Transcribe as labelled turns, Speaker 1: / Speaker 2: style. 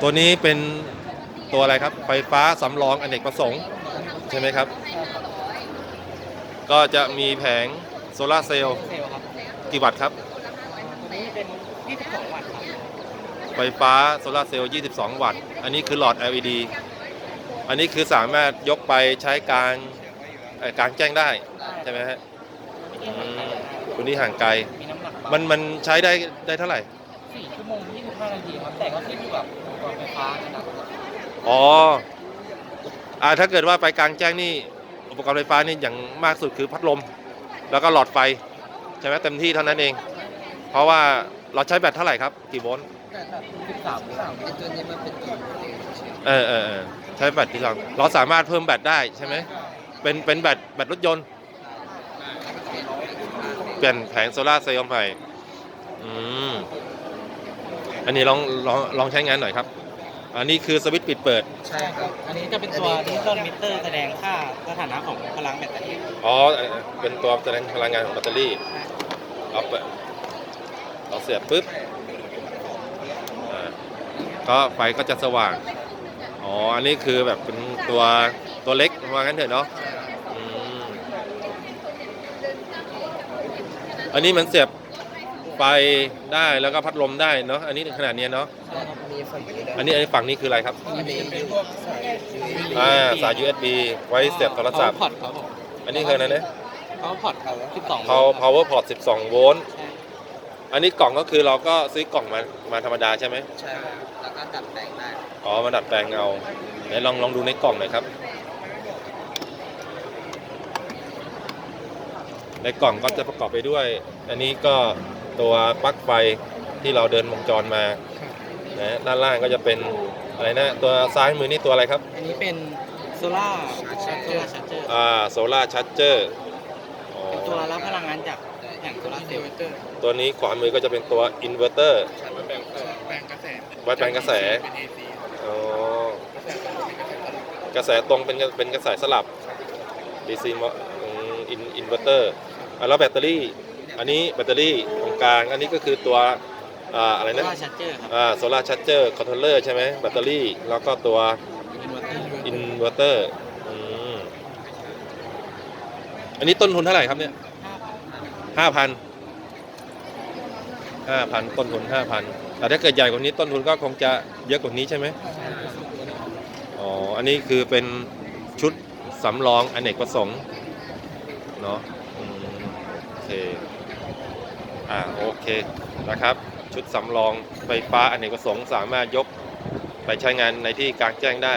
Speaker 1: ตัวนี้เป็นตัวอะไรครับ ไฟฟ้าสำรองอเนกประสงค์ ใช่ไหมครับ ก็จะมีแผงโซลาเซลล์
Speaker 2: เซลล์ครับ
Speaker 1: กี่วัตต์ครับ
Speaker 2: ตัวนี้เป็น 22 วัตต์ครับ
Speaker 1: ไฟฟ้าโซลาเซลล์22 วัตต์ อันนี้คือหลอด LED อันนี้คือสามารถยกไปใช้กลางเอ่อกลางแจ้งได้ใช่ไหมฮะอืมตัวนี้ห่างไกล
Speaker 2: มีน้ำหนักเบา
Speaker 1: มันมันใช้ได้ได้เท่าไหร่
Speaker 2: 4ชั่วโมง25นาทีครับแต่ก็ขึ้นอยู่กับอุปกรณ์ไฟฟ้านะครับ
Speaker 1: อ๋ออ่าถ้าเกิดว่าไปกลางแจ้งนี่อุปกรณ์ไฟฟ้านี่อย่างมากสุดคือพัดลม แล้วก็หลอดไฟใช่ไหมเต็มที่เท่านั้นเอง เพราะว่าเราใช้แบตเท่าไหร่ครับ กี่โวลต์
Speaker 2: แต่แบบ13 13ตัวนี้มันเป็นตัว
Speaker 1: เออเออเออใช้แบตที่เราเราสามารถเพิ่มแบตได้ใช่ไหมเป็นเป็นแบตแบตรถยนต์ เปลี่ยนแผงโซลาร์เซลล์ใหม่อืม อันนี้ลองลองลองใช้งานหน่อยครับ อันนี้คือสวิตช์ปิดเปิด
Speaker 2: ใช่ครับ อันนี้จะเป็นตัวดิจิตอลมิเตอร์แสดงค่าสถานะของพลังแบตเตอรี่
Speaker 1: อ๋อเอ่อเป็นตัวแสดงพลังงานของแบตเตอรี่เอาไปเราเสียบปุ๊บอ่าก็ไฟก็จะสว่าง อ๋อ อันนี้คือแบบเป็นตัวตัวเล็กว่างั้นเถอะเนาะอืมอันนี้มันเสียบ ไฟได้แล้วก็พัดลมได้เนาะอันนี้ขนาดเนี้ยเนาะ
Speaker 2: ใช่ครับมีฝั่งนี้ด้วย
Speaker 1: อันนี้อันนี้ฝั่งนี้คืออะไรครับ
Speaker 2: อันนี้เป็นพวกสาย
Speaker 1: อ่าสาย USB ไว้เสียบโทรศัพท์
Speaker 2: พอร์ตครับผม
Speaker 1: อันนี้คืออะไรนะ
Speaker 2: เขาพอร์ตครับ12
Speaker 1: Power Power Port 12 โวลต์
Speaker 2: ใช่
Speaker 1: อันนี้กล่องก็คือเราก็ซื้อกล่องมามาธรรมดาใช่ไหม
Speaker 2: ใช่ครับแล้วก็ดัดแปลงได้
Speaker 1: อ๋อมาดัดแปลงเอาไหนลองลองดูในกล่องหน่อยครับ ในกล่องก็จะประกอบไปด้วย อันนี้ก็ ตัวปลั๊กไฟที่เราเดินวงจรมานะด้านล่างก็จะเป็นอะไรนะตัวซ้ายมือนี่ตัวอะไรครับ
Speaker 2: อันนี้เป็นโซล่าชาร์เจอร์ชาร์เจอร์
Speaker 1: อ่าโซลาร์ชาร์เจอร์
Speaker 2: เป็นตัวรับพลังงานจากแผงโซลาร์เซลล์
Speaker 1: ตัวนี้ขวามือก็จะเป็นตัวอินเวอร์เตอร์
Speaker 2: แปลงกระแส
Speaker 1: ไว้แปลงกระแสอ๋อกระแสตรงเป็นเป็นกระแสสลับ DC อินอินเวอร์เตอร์แล้วแบตเตอรี่ อันนี้แบตเตอรี่ตรงกลาง อันนี้ก็คือตัวอ่าอะไร
Speaker 2: โซ
Speaker 1: นะ
Speaker 2: ล่าชาร์เจอร์ครับ
Speaker 1: อ่าโซลาร์ชาร์เจอร์คอนโทรลเลอร์ใช่ไหมแบตเตอรี่ แล้วก็ตัว
Speaker 2: อินเวอร์เตอร์
Speaker 1: อินเวอร์เตอร์อืมอันนี้ต้นทุนเท่าไหร่ครับเนี่ยห้าพันห้าพันต้นทุนห้าพันแต่ถ้าเกิดใหญ่กว่านี้ต้นทุนก็คงจะเยอะกว่านี้ใช่ไหมอ๋อ อันนี้คือเป็นชุดสำรองอเนกประสงค์เนาะอืมโอเค อ่าโอเคนะครับ ชุดสำรองไฟฟ้าอเนกประสงค์สามารถยกไปใช้งานในที่กลางแจ้งได้